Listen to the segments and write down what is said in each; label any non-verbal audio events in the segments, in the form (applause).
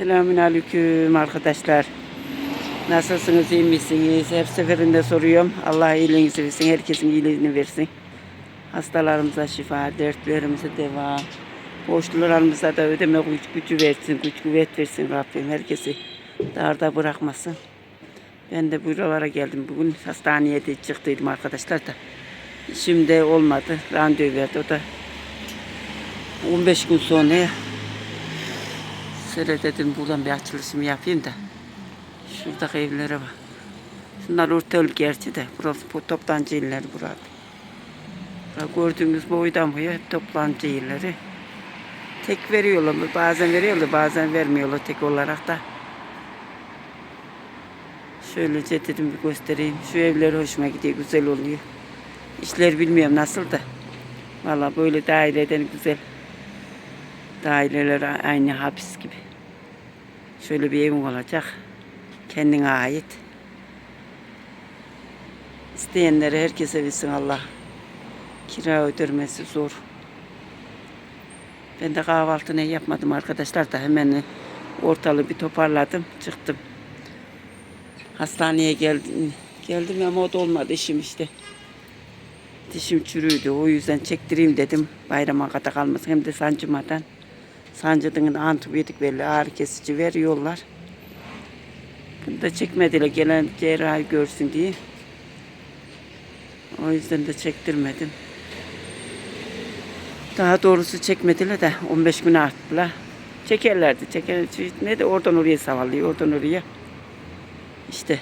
Selamünaleyküm arkadaşlar. Nasılsınız, iyi misiniz? Her seferinde soruyorum. Allah iyiliğinizi versin, herkesin iyiliğini versin. Hastalarımıza şifa, dertlerimize deva, borçlularımıza da ödeme güç, gücü versin, güç kuvvet versin Rabbim. Herkesi darda bırakmasın. Ben de buralara geldim. Bugün hastaneye de çıktıydım arkadaşlar da. Şimdi olmadı. Randevu verdi. O da 15 gün sonra Şöyle dedim buradan bir açılışımı yapayım da. Şuradaki evlere bak. Şunlar ortalık gerçi de. Burası bu toptancı illeri burada. Gördüğünüz boydan boya hep toptancı illeri. Tek veriyorlar mı? Bazen veriyorlar, bazen vermiyorlar tek olarak da. Şöylece dedim bir göstereyim. Şu evler hoşuma gidiyor, güzel oluyor. İşler bilmiyorum nasıl da. Valla böyle daireden güzel. Daireler aynı hapis gibi. Şöyle bir evim olacak. Kendine ait. İsteyenlere herkese bilsin Allah. Kira ödemesi zor. Ben de kahvaltı ne yapmadım arkadaşlar da hemen ortalığı bir toparladım. Çıktım. Hastaneye geldim. Geldim ama o da olmadı işim işte. Dişim çürüydü. O yüzden çektireyim dedim. Bayrama kadar kalmasın. Hem de sancımadan. Sancıdığın antibiyotik belli ağrı kesici veriyorlar. Bunu da çekmediler gelen cerrahi görsün diye. O yüzden de çektirmedim. Daha doğrusu çekmediler de 15 gün arttılar. Çekerlerdi. Çeker, ne de oradan oraya savallıyor, oradan oraya. İşte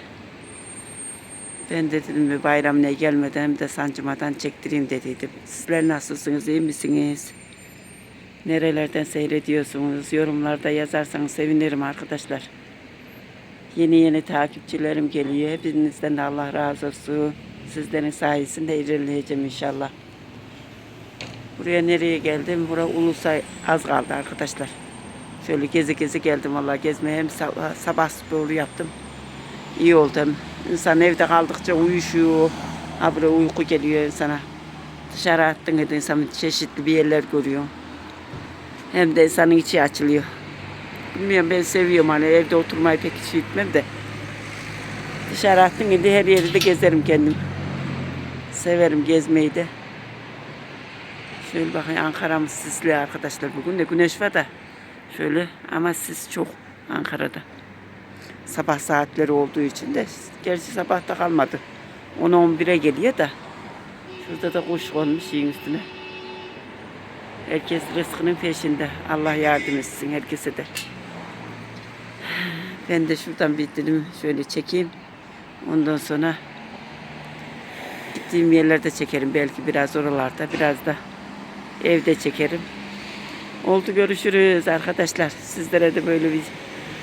ben de dedim bir bayramına gelmeden hem de sancımadan çektireyim dediydim. Sizler nasılsınız, iyi misiniz? Nerelerden seyrediyorsunuz? Yorumlarda yazarsanız sevinirim arkadaşlar. Yeni yeni takipçilerim geliyor. Hepinizden de Allah razı olsun. Sizlerin sayesinde ilerleyeceğim inşallah. Buraya nereye geldim? Bura Ulus'a az kaldı arkadaşlar. Şöyle gezi gezi geldim vallahi gezmeye. Hem sabah, sabah sporu yaptım. İyi oldu hem. İnsan evde kaldıkça uyuşuyor. Ha buraya uyku geliyor insana. Dışarı attın insan çeşitli bir yerler görüyor. Hem de insanın içi açılıyor. Bilmiyorum ben seviyorum hani evde oturmayı pek hiç gitmem de. Dışarı attın gidi her yeri de gezerim kendim. Severim gezmeyi de. Şöyle bakın Ankara'mız sisli arkadaşlar bugün de güneş var da. Şöyle ama sis çok Ankara'da. Sabah saatleri olduğu için de gerçi sabah da kalmadı. 10-11'e geliyor da. Şurada da kuş konmuş şeyin üstüne. Herkes rızkının peşinde. Allah yardım etsin herkese de. Ben de şuradan bir dilim şöyle çekeyim. Ondan sonra gittiğim yerlerde çekerim. Belki biraz oralarda, biraz da evde çekerim. Oldu görüşürüz arkadaşlar. Sizlere de böyle bir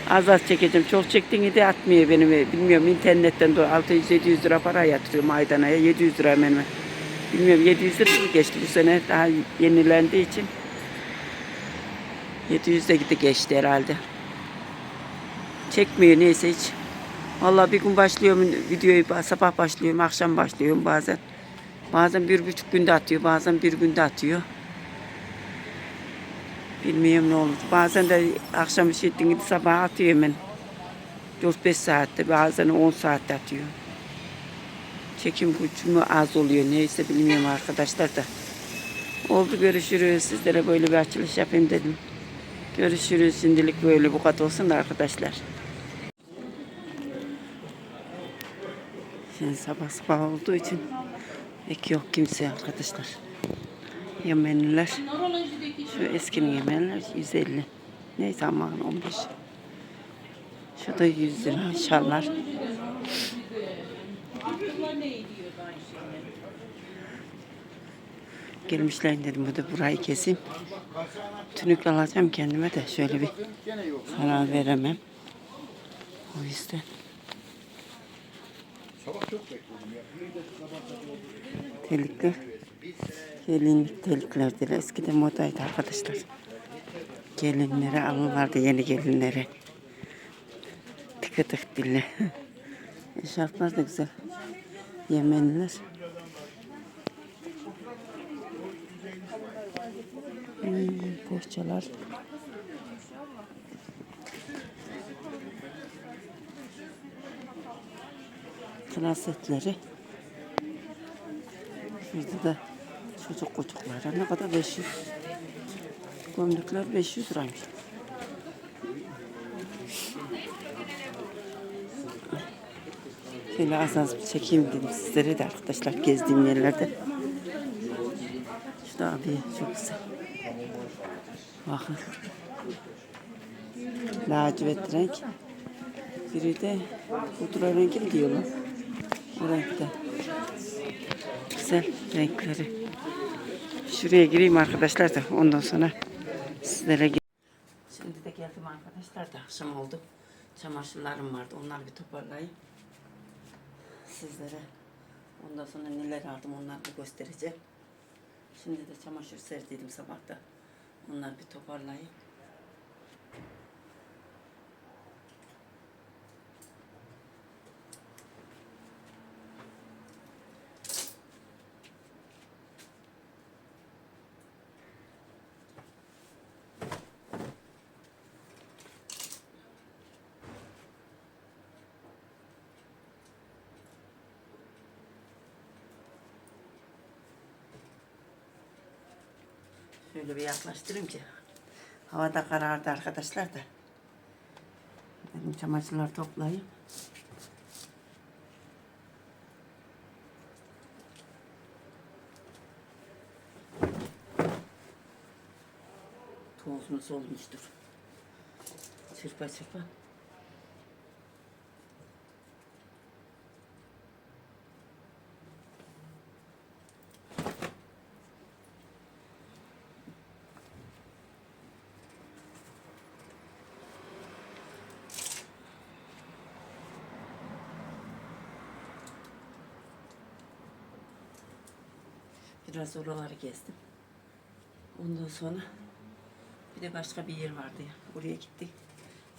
az az çekeceğim. Çok çektiğini de atmıyor benim. Bilmiyorum internetten de 600-700 lira para yatırıyorum aydan aya. 700 lira hemen. Bilmiyorum 700 lira mı geçti bu sene daha yenilendiği için. 700 de gitti geçti herhalde. Çekmiyor neyse hiç. Vallahi bir gün başlıyorum videoyu sabah başlıyorum akşam başlıyorum bazen. Bazen bir buçuk günde atıyor bazen bir günde atıyor. Bilmiyorum ne olur. Bazen de akşam iş ettiğin gibi sabah atıyor hemen. 4-5 saatte bazen 10 saatte atıyor. Çekim gücüm az oluyor. Neyse bilmiyorum arkadaşlar da. Oldu görüşürüz. Sizlere böyle bir açılış yapayım dedim. Görüşürüz. Şimdilik böyle bu kadar olsun da arkadaşlar. Şimdi sabah sabah olduğu için pek yok kimse arkadaşlar. Yemenliler. Şu eskinin yemenler 150. Neyse ama 15. Şu da 100 lira şallar. Gelmişler dedim bu da burayı keseyim. Tünük alacağım kendime de şöyle bir zarar veremem. O yüzden. Telikler. Gelinlik teliklerdir. Eskiden modaydı arkadaşlar. Gelinlere alırlardı yeni gelinlere. Tıkı tık dille. (laughs) Eşarplar da güzel. Yemenliler. Hmm, poğaçalar. Tıraş etleri. Şurada da çocuk kutukları. Ne kadar 500. Gömlekler 500 liraymış. Şöyle az az bir çekeyim dedim sizlere de arkadaşlar gezdiğim yerlerde. Şu da abi çok güzel. Bakın. Lacivert renk. Biri de pudra rengi diyorlar? O renkte. Güzel renkleri. Şuraya gireyim arkadaşlar da ondan sonra sizlere Şimdi de geldim arkadaşlar da akşam oldu. Çamaşırlarım vardı. Onları bir toparlayayım. Sizlere ondan sonra neler aldım onları bir göstereceğim. Şimdi de çamaşır serdiydim sabahta. Onları bir toparlayayım. Şöyle bir yaklaştırayım ki. Havada karardı arkadaşlar da. Benim çamaşırları toplayayım. Tozumuz olmuştur. Çırpa çırpa. Biraz oraları gezdim. Ondan sonra bir de başka bir yer vardı ya. Oraya gittik.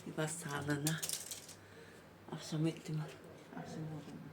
Bir bas sağlığına. Akşam ettim. Akşam oldu.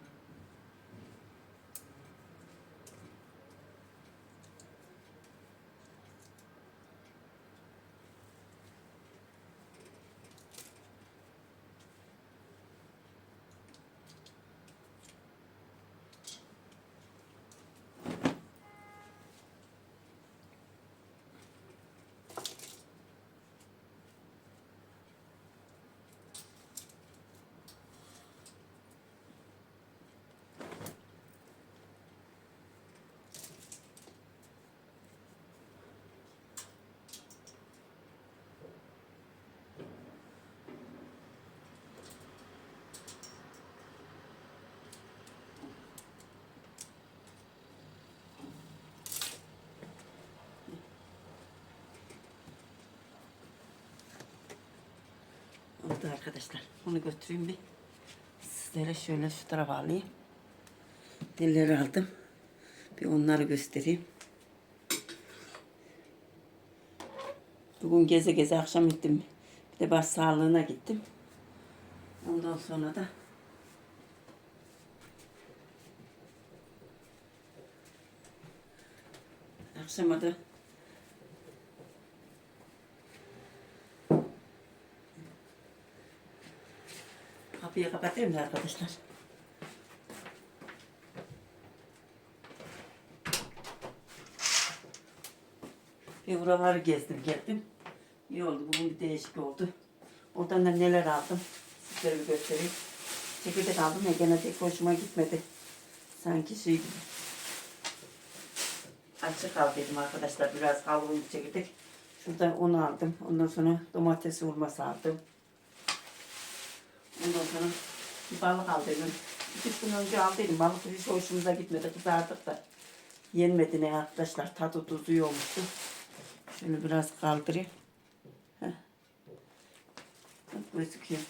Oldu arkadaşlar. Bunu götüreyim bir. Sizlere şöyle şu tarafa alayım. Dilleri aldım. Bir onları göstereyim. Bugün geze geze akşam gittim. Bir de baş sağlığına gittim. Ondan sonra da akşama da kapıyı kapatayım da arkadaşlar. Bir buraları gezdim geldim. İyi oldu. Bugün bir değişik oldu. Oradan da neler aldım. Sizlere bir göstereyim. Çekirdek aldım ya gene pek hoşuma gitmedi. Sanki şey gibi. Açık al dedim arkadaşlar. Biraz kavrulmuş çekirdek. Şurada onu aldım. Ondan sonra domates hurması aldım. Ondan sonra bir balık aldıydım. İki gün önce aldıydım. Balık hiç hoşumuza gitmedi. Kızardık da. Yenmedi ne arkadaşlar. Tadı tuzu iyi olmuştu. Şöyle biraz kaldırayım. Heh. Gözüküyor.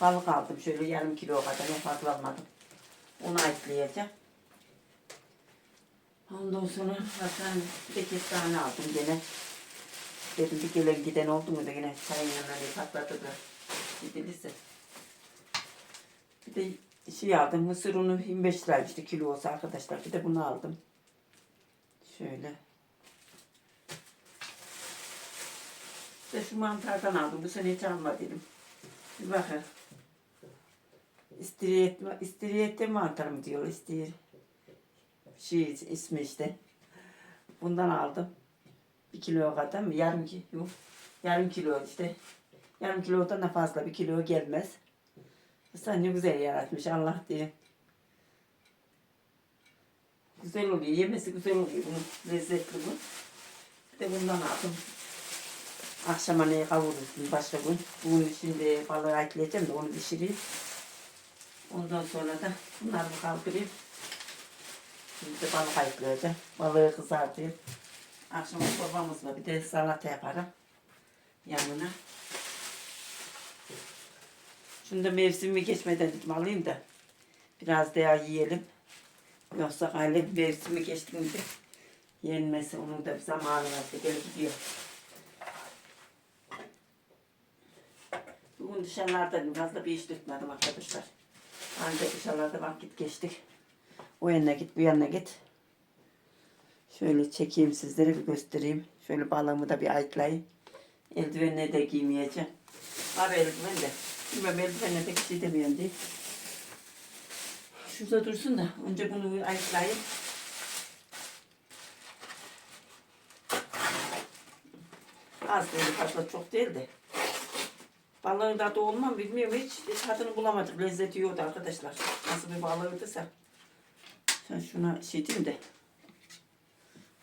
Balık aldım şöyle yarım kilo kadar. Ne fazla almadım. Onu ayıklayacağım. Ondan sonra zaten bir kestane aldım gene. Dedim bir gelen giden oldu mu da yine çayın yanına patladı da gidilirse. Bir de şey aldım mısır unu 25 liraymıştı kilosu arkadaşlar. Bir de bunu aldım. Şöyle. De şu mantardan aldım. Bu sene hiç almadıydım. Bir bakın. İstiriyet, istiriyette mantar mı diyor istir. Şey ismi işte. Bundan aldım. Bir kilo kadar mı? Yarım kilo. Yarım kilo işte. Yarım kilodan da fazla bir kilo gelmez. Sen ne güzel yaratmış Allah diye. Güzel oluyor. Yemesi güzel oluyor. Bunun lezzetli bu. Bir de bundan aldım. Akşama neyi kavurursun başka gün. Bugün şimdi balığı ekleyeceğim de onu pişireyim. Ondan sonra da bunları kaldırayım. Şimdi de balık ayıklayacağım. Balığı kızartayım. Akşam çorbamızla bir de salata yaparım. Yanına. Şunu da mevsimi geçmeden dedim alayım da. Biraz daha yiyelim. Yoksa hali mevsimi geçtiğinde yenmesi onun da bir zamanı var. Gel gidiyor. Bugün dışarılarda fazla bir iş tutmadım arkadaşlar. Ancak dışarılarda vakit geçtik. O yana git, bu yana git. Şöyle çekeyim sizlere bir göstereyim. Şöyle balığımı da bir ayıklayayım. Eldivenle de giymeyeceğim. Var eldiven de. Eldivenle de bir şey demiyorum diye. Şurada dursun da önce bunu ayıklayayım. Az böyle fazla çok değil de. Balığın tadı olmam bilmiyorum hiç, hiç tadını bulamadık. Lezzeti yoktu arkadaşlar. Nasıl bir balığıydısa. Sen şuna şey diyeyim de.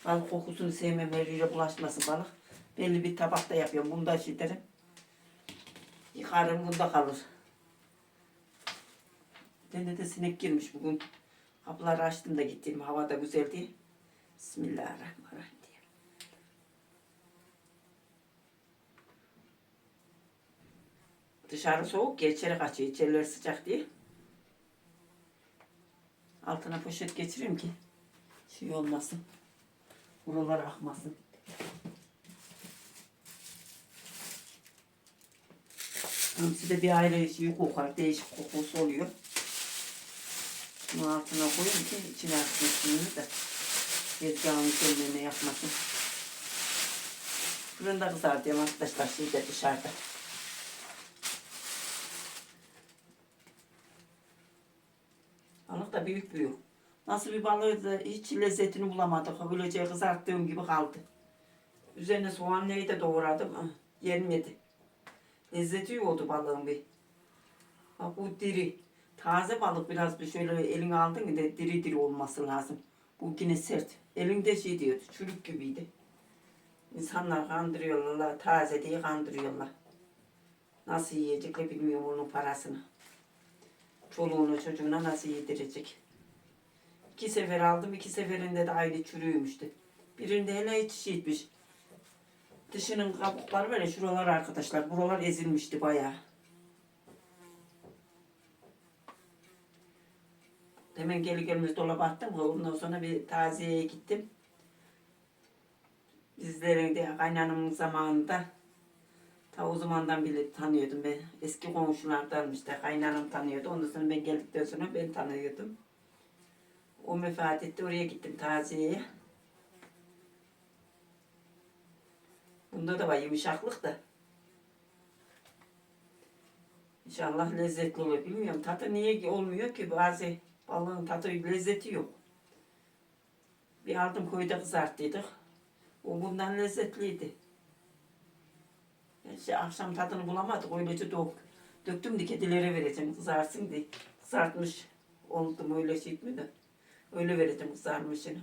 Balık kokusunu sevmem yere bulaşmasın balık. Belli bir tabakta yapıyorum. Bunu da şey derim. Yıkarım bunda kalır. Bende de sinek girmiş bugün. Kapıları açtım da gittim. Hava da güzeldi. Bismillahirrahmanirrahim. Dışarı soğuk ya içeri kaçıyor. İçeriler sıcak diye. Altına poşet geçireyim ki şey olmasın. Buralar akmasın. Hamsi de bir ayrı şey kokar. Değişik kokusu oluyor. Bunu altına koyayım ki içine aksın suyunu da. Tezgahın kendine yapmasın. Fırında kızartıyorum arkadaşlar şeyde dışarıda. Balık da büyük büyük. Nasıl bir balığı da hiç lezzetini bulamadık. Böylece kızarttığım gibi kaldı. Üzerine soğan neyi de doğradım. Ah, Yenmedi. Lezzeti yoktu balığın bir. Bak bu diri. Taze balık biraz bir şöyle eline aldın mı de diri diri olması lazım. Bu yine sert. Elinde şey diyordu, çürük gibiydi. İnsanlar kandırıyorlar, taze diye kandırıyorlar. Nasıl yiyecekler bilmiyorum onun parasını. Çoluğunu çocuğuna nasıl yedirecek. İki sefer aldım, iki seferinde de aynı çürüymüştü. Birinde hele hiç şeymiş. Dışının kabukları böyle şuralar arkadaşlar. Buralar ezilmişti bayağı. Hemen geri gelmez dolaba attım. Ondan sonra bir taziyeye gittim. Bizlerin de kaynanamın zamanında ta o zamandan bile tanıyordum ben. Eski komşulardanmış işte kaynanam tanıyordu. Ondan sonra ben geldikten sonra ben tanıyordum. O vefat etti. Oraya gittim taziyeye. Bunda da var yumuşaklık da. İnşallah lezzetli olur. Bilmiyorum tadı niye olmuyor ki bazı balığın tadı lezzeti yok. Bir aldım koyda kızarttıydık. O bundan lezzetliydi. İşte akşam tadını bulamadık. Öylece dök, döktüm de kedilere vereceğim kızarsın diye. Kızartmış oldum öyle şey mi. Öyle vereceğim kızarmışını.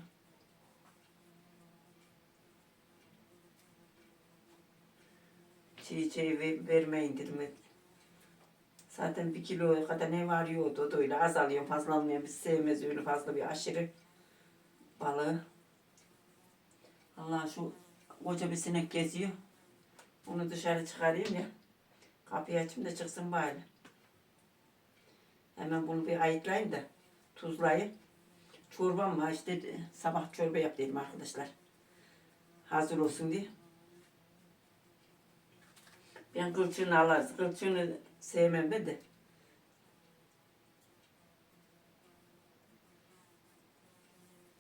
Çiğ çiğ ver- vermeyin dedim. Zaten bir kiloya kadar ne varıyordu o da öyle azalıyor fazlalmıyor. Biz sevmez öyle fazla bir aşırı balığı. Allah şu koca bir sinek geziyor. Onu dışarı çıkarayım ya. Kapıyı açayım da çıksın bari. Hemen bunu bir ayıklayayım da tuzlayayım. Çorbam var işte sabah çorba yap dedim arkadaşlar. Hazır olsun diye. Ben kılçığını alırız. Kılçığını sevmem ben de.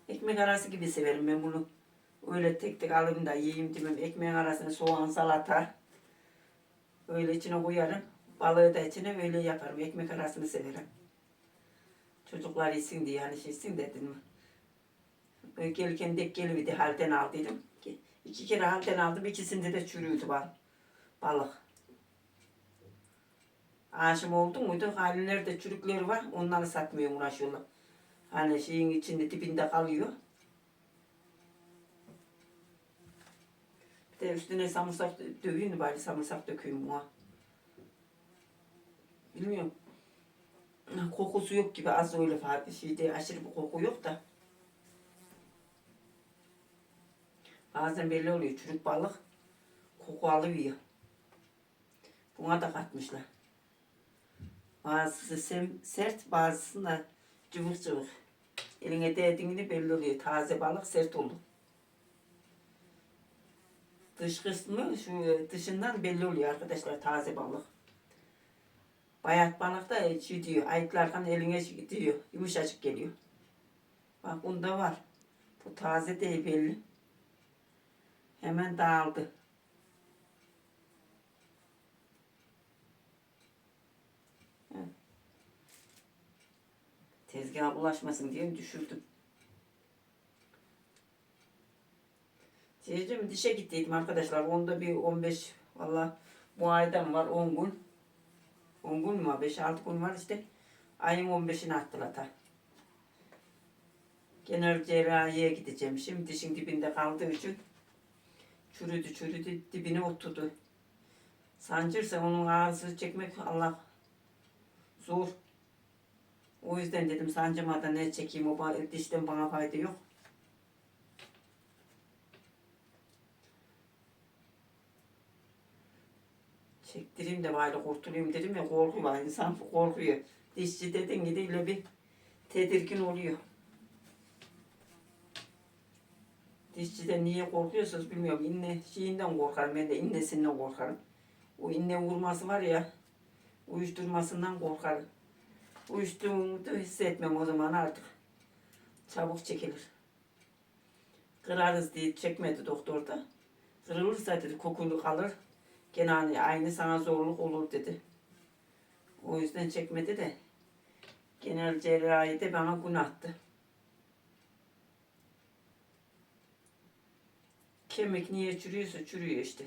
Ekmek arası gibi severim ben bunu. Öyle tek tek alayım da yiyeyim demem. Ekmeğin arasına soğan, salata. Öyle içine koyarım. Balığı da içine öyle yaparım. Ekmek arasını severim. Çocuklar yesin diye yani şeysin dedim mi? Gelirken de gelividi halden aldıydım. Ki İki kere halden aldım. ikisinde de çürüydü bal. Balık. Aşım oldu muydu? Halinlerde çürükleri var. Onları satmıyor uğraşıyorlar. Hani şeyin içinde dibinde kalıyor. Bir de üstüne samırsak dö- döveyim bari samırsak dökeyim buna. Bilmiyorum. Kokusu yok gibi az öyle fa- şeyde aşırı bir koku yok da. Bazen belli oluyor çürük balık koku alıyor. Buna da katmışlar. Bazısı sem, sert bazısında cıvık cıvık. Eline değdiğinde belli oluyor. Taze balık sert olur. Dış kısmı şu dışından belli oluyor arkadaşlar taze balık. Bayat balık da şey diyor, ayıklarken eline şey diyor, yumuşacık geliyor. Bak bunda var. Bu taze değil belli. Hemen dağıldı. Tezgaha bulaşmasın diye düşürdüm. Ceycim dişe gittiydim arkadaşlar. Onda bir 15 valla bu aydan var 10 gün. 10 gün mü var? 5-6 gün var işte. Ayın 15'ini attılar ta. Genel cerrahiye gideceğim. Şimdi dişin dibinde kaldığı için çürüdü çürüdü dibine oturdu. Sancırsa onun ağzı çekmek Allah zor. O yüzden dedim sancımadan ne çekeyim o dişten bana fayda yok. Çektireyim de bari kurtulayım dedim ya korku var insan korkuyor. Dişçi dedin gibi öyle bir tedirgin oluyor. Dişçiden niye korkuyorsunuz bilmiyorum. İnne şeyinden korkarım ben de innesinden korkarım. O inne vurması var ya uyuşturmasından korkarım. Uyuştuğumu da hissetmem o zaman artık. Çabuk çekilir. Kırarız diye çekmedi doktor da. Kırılırsa dedi kokulu kalır. Gene hani aynı sana zorluk olur dedi. O yüzden çekmedi de. Genel cerrahi de bana gün attı. Kemik niye çürüyorsa çürüyor işte.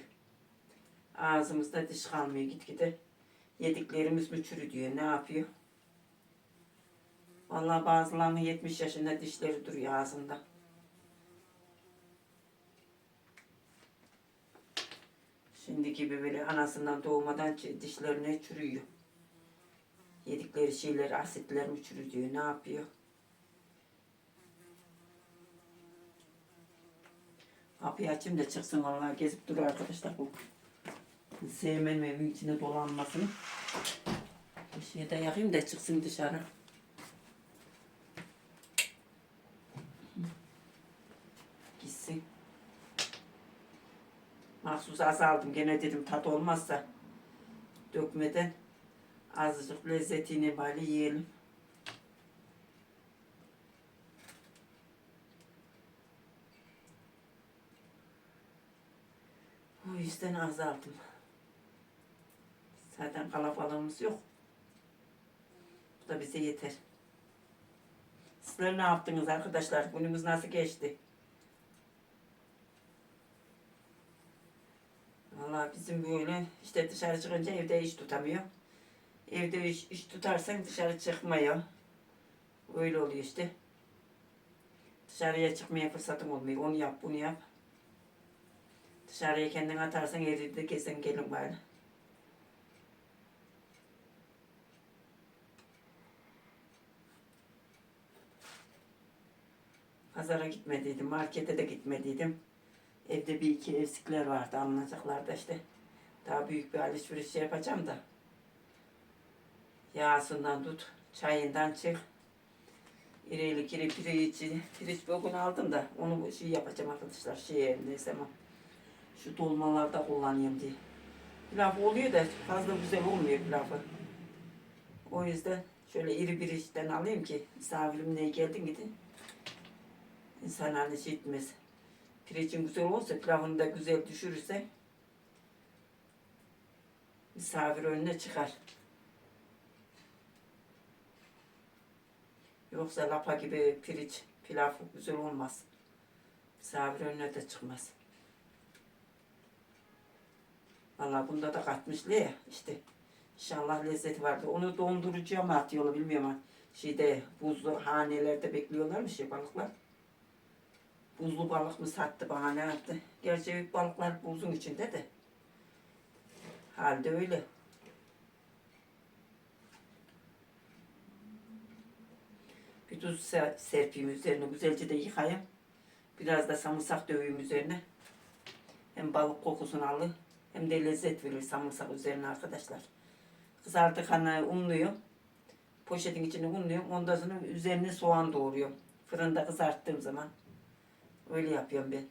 Ağzımızda diş kalmıyor gitgide. Yediklerimiz mi çürü diyor ne yapıyor? Vallahi bazılarının 70 yaşında dişleri duruyor ağzında. Şimdi gibi böyle anasından doğmadan dişlerine çürüyor. Yedikleri şeyler, asitler mi çürü diyor, ne yapıyor? Kapıyı açayım da çıksın vallahi gezip duruyor arkadaşlar bu. Sevmem evin içine dolanmasını. Bir şey de yakayım da çıksın dışarı. Gitsin. Mahsus azaldım. Gene dedim tat olmazsa dökmeden azıcık lezzetini bari yiyelim. O yüzden azaldım. Zaten kalabalığımız yok. Bu da bize yeter. Sizler ne yaptınız arkadaşlar? Günümüz nasıl geçti? Vallahi bizim böyle işte dışarı çıkınca evde iş tutamıyor. Evde iş, iş tutarsan dışarı çıkmıyor. Öyle oluyor işte. Dışarıya çıkmaya fırsatım olmuyor. Onu yap, bunu yap. Dışarıya kendin atarsan evde gezen gelin bari. Pazara gitmediydim, markete de gitmediydim. Evde bir iki eksikler vardı alınacaklar da işte. Daha büyük bir alışveriş şey yapacağım da. Yağsından tut, çayından çık. İrilik iri pirinci, pirinç bugün aldım da onu şey yapacağım arkadaşlar. Şey neyse ama şu dolmalarda kullanayım diye. Pilav oluyor da fazla güzel olmuyor pilavı. O yüzden şöyle iri bir işten alayım ki misafirim neye geldin gidin. İnsan hani şey etmez. Pirincin güzel olsa pilavını da güzel düşürürse Misafir önüne çıkar. Yoksa lapa gibi pirinç, pilav güzel olmaz. Misafir önüne de çıkmaz. Vallahi bunda da katmışlı ya işte. İnşallah lezzeti vardı. Onu dondurucuya mı atıyorlar bilmiyorum şeyde buzlu hanelerde bekliyorlarmış ya balıklar. Buzlu balık mı sattı bana ne yaptı? Gerçi büyük balıklar buzun içinde de. Halde öyle. Bir tuz se- serpeyim üzerine güzelce de yıkayayım. Biraz da samırsak döveyim üzerine. Hem balık kokusunu alır hem de lezzet verir samırsak üzerine arkadaşlar. Kızartık hani unluyorum. Poşetin içine unluyorum. Ondan sonra üzerine soğan doğruyorum. Fırında kızarttığım zaman. Öyle yapıyorum ben.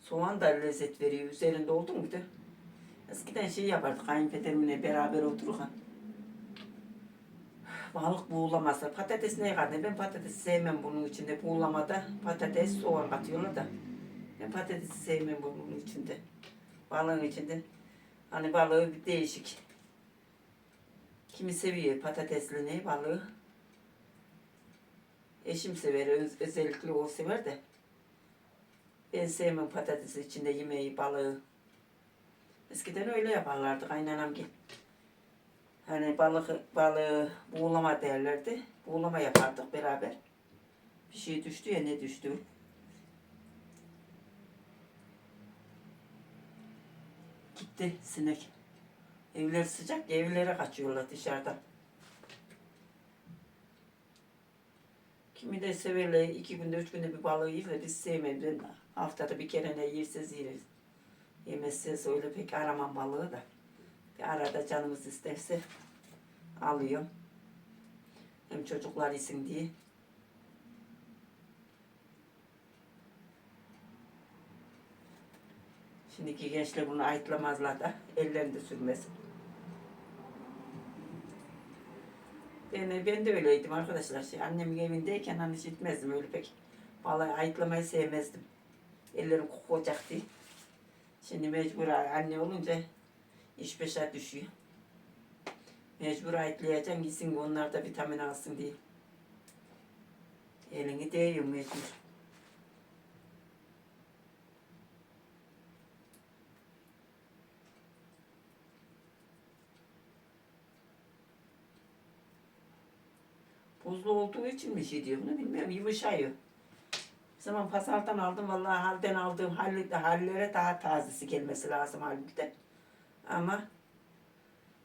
Soğan da lezzet veriyor. Üzerinde oldu muydu? Eskiden şey yapardık kayınpederimle beraber otururken. Balık buğulaması. Patates ne kadar? Ben patatesi sevmem bunun içinde. Buğulamada patates, soğan katıyorlar da. Ben patatesi sevmem bunun içinde. Balığın içinde. Hani balığı bir değişik. Kimi seviyor patatesli ne balığı. Eşim sever. öz- Özellikle o sever de. Ben sevmem patatesi içinde yemeği, balığı. Eskiden öyle yaparlardı kaynanam gibi. Hani balık balığı buğulama derlerdi. Buğulama yapardık beraber. Bir şey düştü ya ne düştü? Gitti sinek. Evler sıcak, evlere kaçıyorlar dışarıdan. Kimi de severler iki günde, üç günde bir balığı yer de biz sevmeyiz. Ben haftada bir kere ne yerseniz yeriz. Yemezse öyle pek aramam balığı da. Bir arada canımız isterse alıyorum. Hem çocuklar yesin diye. Şimdiki gençler bunu ayıtlamazlar da ellerinde sürmesin. Ben, ben de öyleydim arkadaşlar. Şey, annemin evindeyken hani hiç gitmezdim öyle pek. Vallahi ayıtlamayı sevmezdim. Ellerim kokacak diye. Şimdi mecbur anne olunca iş peşe düşüyor. Mecbur ayıtlayacaksın gitsin onlar da vitamin alsın diye. Elini değiyor mecbur. Buzlu olduğu için mi şey diyor bunu bilmiyorum. Yumuşayıyor. O zaman pazardan aldım. Vallahi halden aldığım halle, hallere daha tazesi gelmesi lazım halbuki de. Ama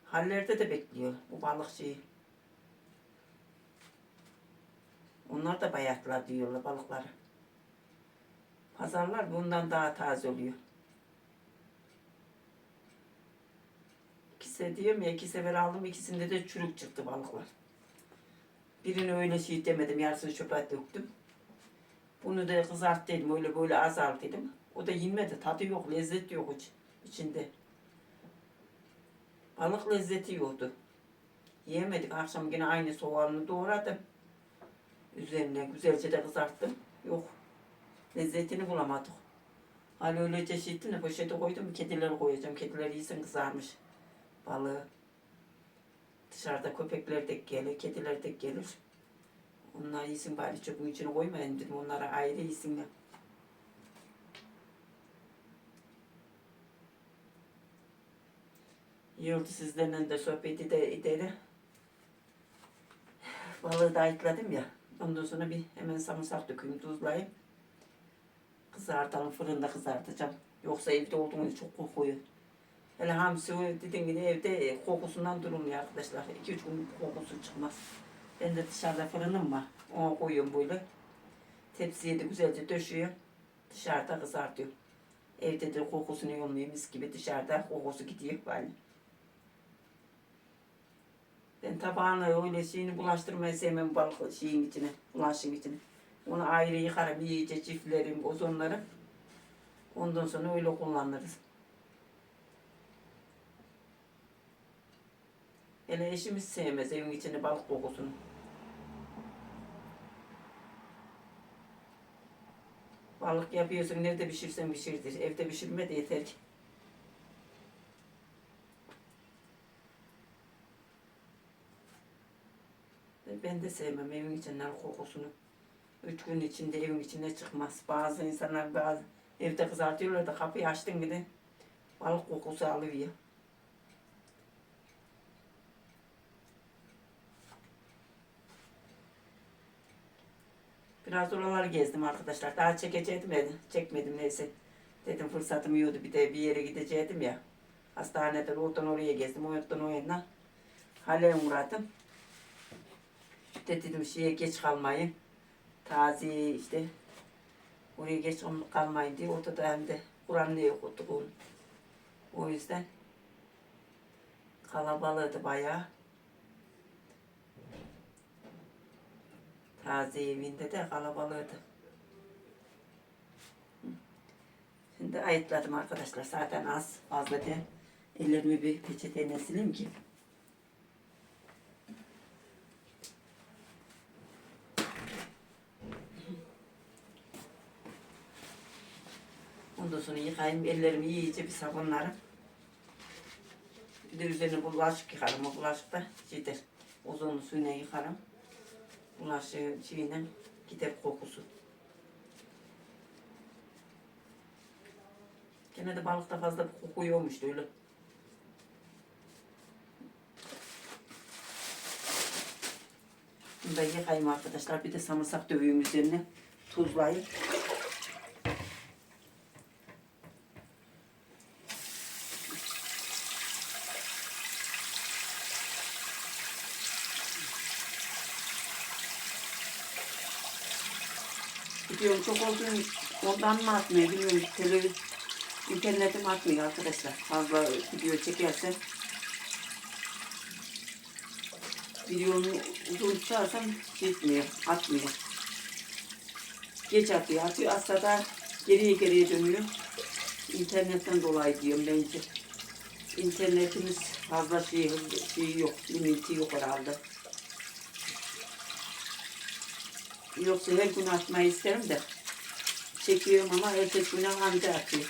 hallerde de bekliyor bu balık şeyi. Onlar da bayatlar diyorlar balıkları. Pazarlar bundan daha taze oluyor. İkisi diyorum ya iki sefer aldım ikisinde de çürük çıktı balıklar. Birini öyle şey demedim yarısını çöpe döktüm. Bunu da kızart dedim öyle böyle azalt dedim. O da yenmedi tadı yok lezzet yok hiç içinde. Balık lezzeti yoktu. Yiyemedik akşam yine aynı soğanını doğradım. Üzerine güzelce de kızarttım. Yok. Lezzetini bulamadık. Hala öylece şey ettim de poşete koydum. Kedileri koyacağım. Kediler yesin kızarmış. Balığı. Dışarıda köpekler de gelir, kediler de gelir. Onlar yesin bari çöpün içine koymayın dedim. Onlara ayrı yesinler. İyi oldu sizlerle de sohbeti de ederi. Balığı da ayıkladım ya. Ondan sonra bir hemen sarımsak dökeyim, tuzlayayım. Kızartalım, fırında kızartacağım. Yoksa evde olduğumuz çok kokuyor. Hele hamsi o dediğim gibi evde e, kokusundan durulmuyor arkadaşlar. 2-3 gün kokusu çıkmaz. Ben de dışarıda fırınım var. Ona koyuyorum böyle. Tepsiye de güzelce döşüyorum. Dışarıda kızartıyorum. Evde de kokusunu yolmuyor mis gibi dışarıda kokusu gidiyor böyle. Ben tabağını öyle şeyini bulaştırmayı sevmem balık şeyin içine, bulaşın içine. Onu ayrı yıkarım, iyice çiftlerim, ozonları. Ondan sonra öyle kullanırız. Hele eşimiz sevmez evin içinde balık kokusunu. Balık yapıyorsun, nerede pişirsen pişirdir. Evde pişirme de yeter ki. Ben de sevmem evin içinden kokusunu. Üç gün içinde evin içine çıkmaz. Bazı insanlar bazı evde kızartıyorlar da kapıyı açtın bile balık kokusu alıyor. Biraz oraları gezdim arkadaşlar. Daha çekecektim ya. Çekmedim neyse. Dedim fırsatım yiyordu. Bir de bir yere gidecektim ya. Hastaneden oradan oraya gezdim. Oradan o yana. Hale uğradım. İşte dedim şeye geç kalmayın. Taze işte. Oraya geç kalmayın diye. Orada da hem de Kur'an'ı okuduk onu. O yüzden kalabalığıydı bayağı. Taze evinde de kalabalığıydı. Hı. Şimdi ayıtladım arkadaşlar. Zaten az fazla değil. Ellerimi bir peçeteyle sileyim ki. Ondan sonra yıkayayım ellerimi iyice bir sabunlarım. Bir de üzerine bulaşık yıkarım. O bulaşık da gider. Ozonlu suyuna yıkarım. Bulaşığı şeyine gider kokusu. Gene de balıkta fazla bir koku yokmuş öyle. Bunu da yıkayayım arkadaşlar. Bir de samırsak dövüyorum üzerine. Tuzlayayım. Biliyorum çok olduğunu ondan mı atmıyor bilmiyorum. Televizyon, internetim atmıyor arkadaşlar. Fazla video çekersem videonu uzun tutarsam gitmiyor, atmıyor. Geç atıyor, atıyor. Aslında da geriye geriye dönüyor. İnternetten dolayı diyorum bence. İnternetimiz fazla şey, şey yok, limiti yok herhalde. Yoksa her gün atmayı isterim de. Çekiyorum ama ertesi güne anca atıyor.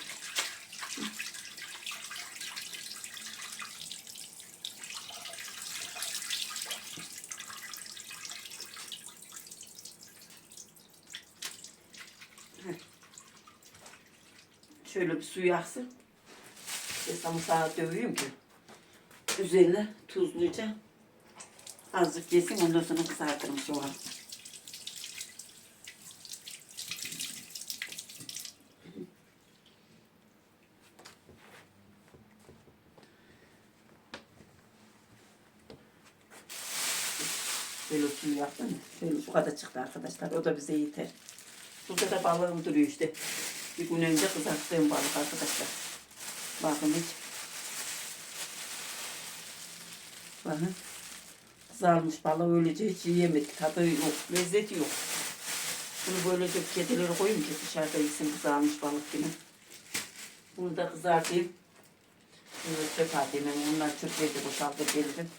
Şöyle bir suyu aksın. İşte samırsağı dövüyorum ki. Üzerine tuzluca azıcık yesin ondan sonra kızartırım soğan. Böyle suyu yaptım. Şöyle şu kadar çıktı arkadaşlar. O da bize yeter. Burada da balığım duruyor işte. Bir gün önce kızarttığım balık arkadaşlar. Bakın hiç. Bakın. Kızarmış balığı öylece hiç yiyemedik. Tadı yok. Lezzeti yok. Bunu böylece kedilere koyayım ki dışarıda yesin kızarmış balık gibi. Bunu da kızartayım. Bunu çöp atayım. Ondan çöpleri de boşaltıp gelirim.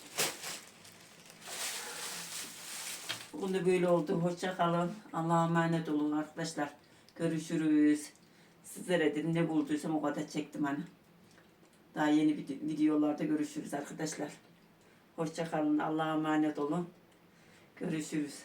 Bugün de böyle oldu. Hoşça kalın. Allah'a emanet olun arkadaşlar. Görüşürüz. Sizlere dedim ne bulduysam o kadar çektim hani. Daha yeni vid- videolarda görüşürüz arkadaşlar. Hoşça kalın. Allah'a emanet olun. Görüşürüz.